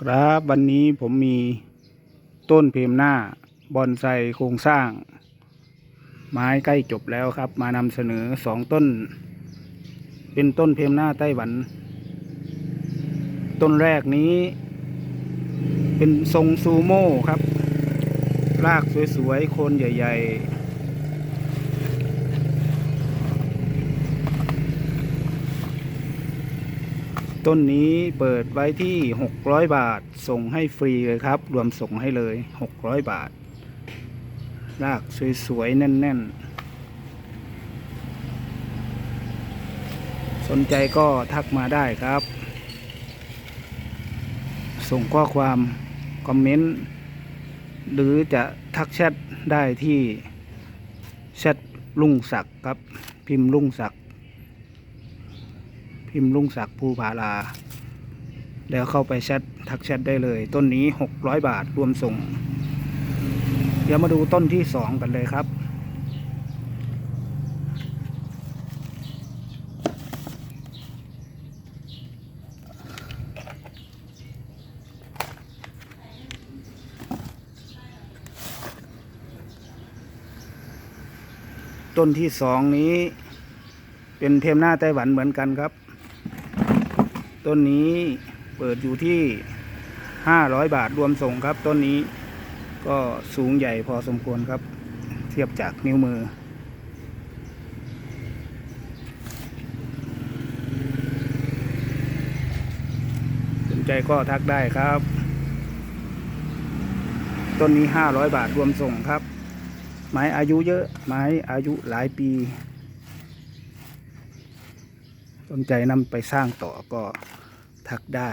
ครับวันนี้ผมมีต้นเพมหน้าบอนไซโครงสร้าง ไม้ใกล้จบแล้วครับ มานำเสนอสองต้น เป็นต้นเพมหน้าไต้หวัน ต้นแรกนี้ เป็นทรงซูโม่ครับ รากสวยๆ โคนใหญ่ ๆ ต้นนี้เปิดไว้ที่ 600 บาท ส่งให้ฟรีเลยครับ รวมส่งให้เลย 600 บาท รากสวยๆ แน่น ๆ สนใจก็ทักมาได้ครับ ส่งข้อความ คอมเมนต์ หรือจะทักแชทได้ที่แชทลุงศักดิ์ครับ พิมพ์ลุงศักดิ์ พิมพ์ลุงศักดิ์ภูผาลา แล้วเข้าไปแชททักแชทได้เลย ต้นนี้ 600 บาทรวมส่ง เดี๋ยวมาดูต้นที่สองกันเลยครับต้นที่สองนี้เป็นเพมหน้าไต้หวันเหมือนกันครับ ต้นนี้เปิดอยู่ที่ห้าร้อยบาทรวมส่งครับ ต้นนี้ก็สูงใหญ่พอสมควรครับ เทียบจากนิ้วมือ สนใจก็ทักได้ครับ ต้นนี้ห้าร้อยบาทรวมส่งครับ ไม้อายุเยอะ ไม้อายุหลายปี สนใจนำไปสร้างต่อก็ทักได้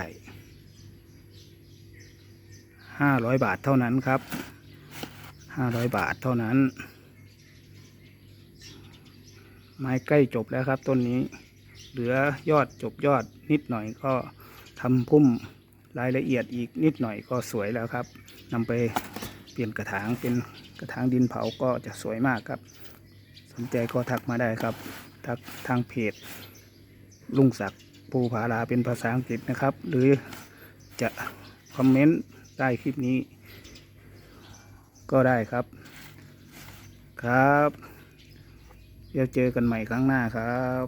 ห้าร้อยบาทเท่านั้นครับห้าร้อยบาทเท่านั้น ไม้ใกล้จบแล้วครับต้นนี้ เหลือยอดจบยอดนิดหน่อยก็ทำพุ่มรายละเอียดอีกนิดหน่อยก็สวยแล้วครับนำไปเปลี่ยนกระถางเป็นกระถางดินเผาก็จะสวยมากครับ สนใจก็ทักมาได้ครับ ทักทางเพจ ลุงศักดิ์ภูผาลาเป็นภาษาอังกฤษนะครับ หรือจะคอมเมนต์ใต้คลิปนี้ ก็ได้ครับ ครับเดี๋ยวเจอกันใหม่ครั้งหน้าครับ